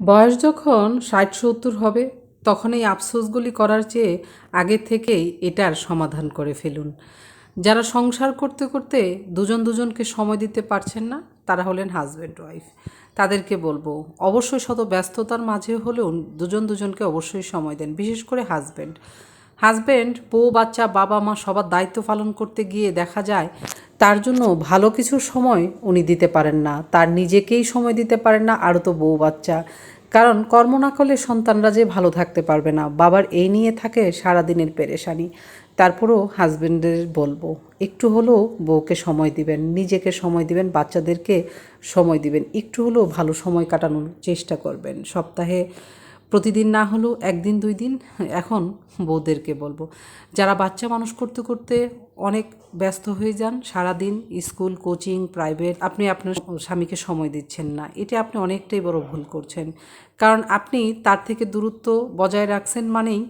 বয়স যখন ষাট সত্তর হবে, তখন এই আফসোসগুলি করার চেয়ে আগে থেকেই এটার সমাধান করে ফেলুন। যারা সংসার করতে করতে দুজন দুজনকে সময় দিতে পারছেন না, তারা হলেন হাজব্যান্ড ওয়াইফ তাদেরকে বলব, অবশ্যই শত ব্যস্ততার মাঝে হলেও দুজন দুজনকে অবশ্যই সময় দেন, বিশেষ করে হাজব্যান্ড হাজব্যান্ড বউ, বাচ্চা, বাবা, মা সবার দায়িত্ব পালন করতে গিয়ে দেখা যায় তার জন্য ভালো কিছু সময় উনি দিতে পারেন না। তার নিজেকেই সময় দিতে পারেন না, আরও তো বউ, বাচ্চা। কারণ কর্ম না করলে সন্তানরা যে ভালো থাকতে পারবে না। বাবার এই নিয়ে থাকে সারাদিনের পেরেশানি। তারপরেও হাজবেন্ডের বলব, একটু হলেও বউকে সময় দিবেন, নিজেকে সময় দিবেন, বাচ্চাদেরকে সময় দিবেন। একটু হলেও ভালো সময় কাটানোর চেষ্টা করবেন। সপ্তাহে প্রতিদিন না হলেও একদিন, দুই দিন, এখন বউদেরকে বলব। যারা বাচ্চা মানুষ করতে করতে অনেক ব্যস্ত হয়ে যান, সারাদিন স্কুল, কোচিং, প্রাইভেট, আপনি আপনার স্বামীকে সময় দিচ্ছেন না। এটা আপনি অনেকটাই বড় ভুল করছেন। কারণ আপনি তার থেকে দূরত্ব বজায় রাখছেন মানেই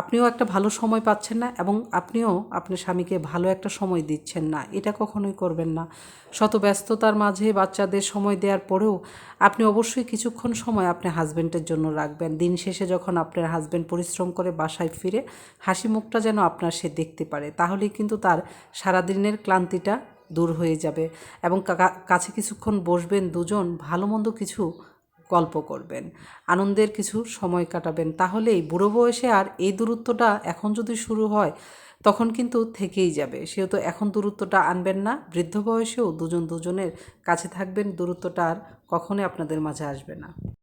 আপনিও একটা ভালো সময় পাচ্ছেন না এবং আপনিও আপনার স্বামীকে ভালো একটা সময় দিচ্ছেন না। এটা কখনোই করবেন না। শত ব্যস্ততার মাঝে বাচ্চাদের সময় দেওয়ার পরেও আপনি অবশ্যই কিছুক্ষণ সময় আপনার হাজব্যান্ডের জন্য রাখবেন। দিন শেষে যখন আপনার হাজব্যান্ড পরিশ্রম করে বাসায় ফিরে, হাসি মুখটা যেন আপনার সে দেখতে পারে। তাহলেই কিন্তু তার সারাদিনের ক্লান্তিটা দূর হয়ে যাবে এবং কাছে কিছুক্ষণ বসবেন দুজন, ভালো মন্দ কিছু গল্প করবেন। আনন্দের কিছু সময় কাটাবেন। তাহলে এই বুড়ো বয়সে আর এই দূরত্বটা এখন যদি শুরু হয়, তখন কিন্তু থেকেই যাবে। সেও তো এখন দূরত্বটা আনবেন না। বৃদ্ধ বয়সেও দুজন দুজনের কাছে থাকবেন। দূরত্বটা আর কখনোই আপনাদের মাঝে আসবে না।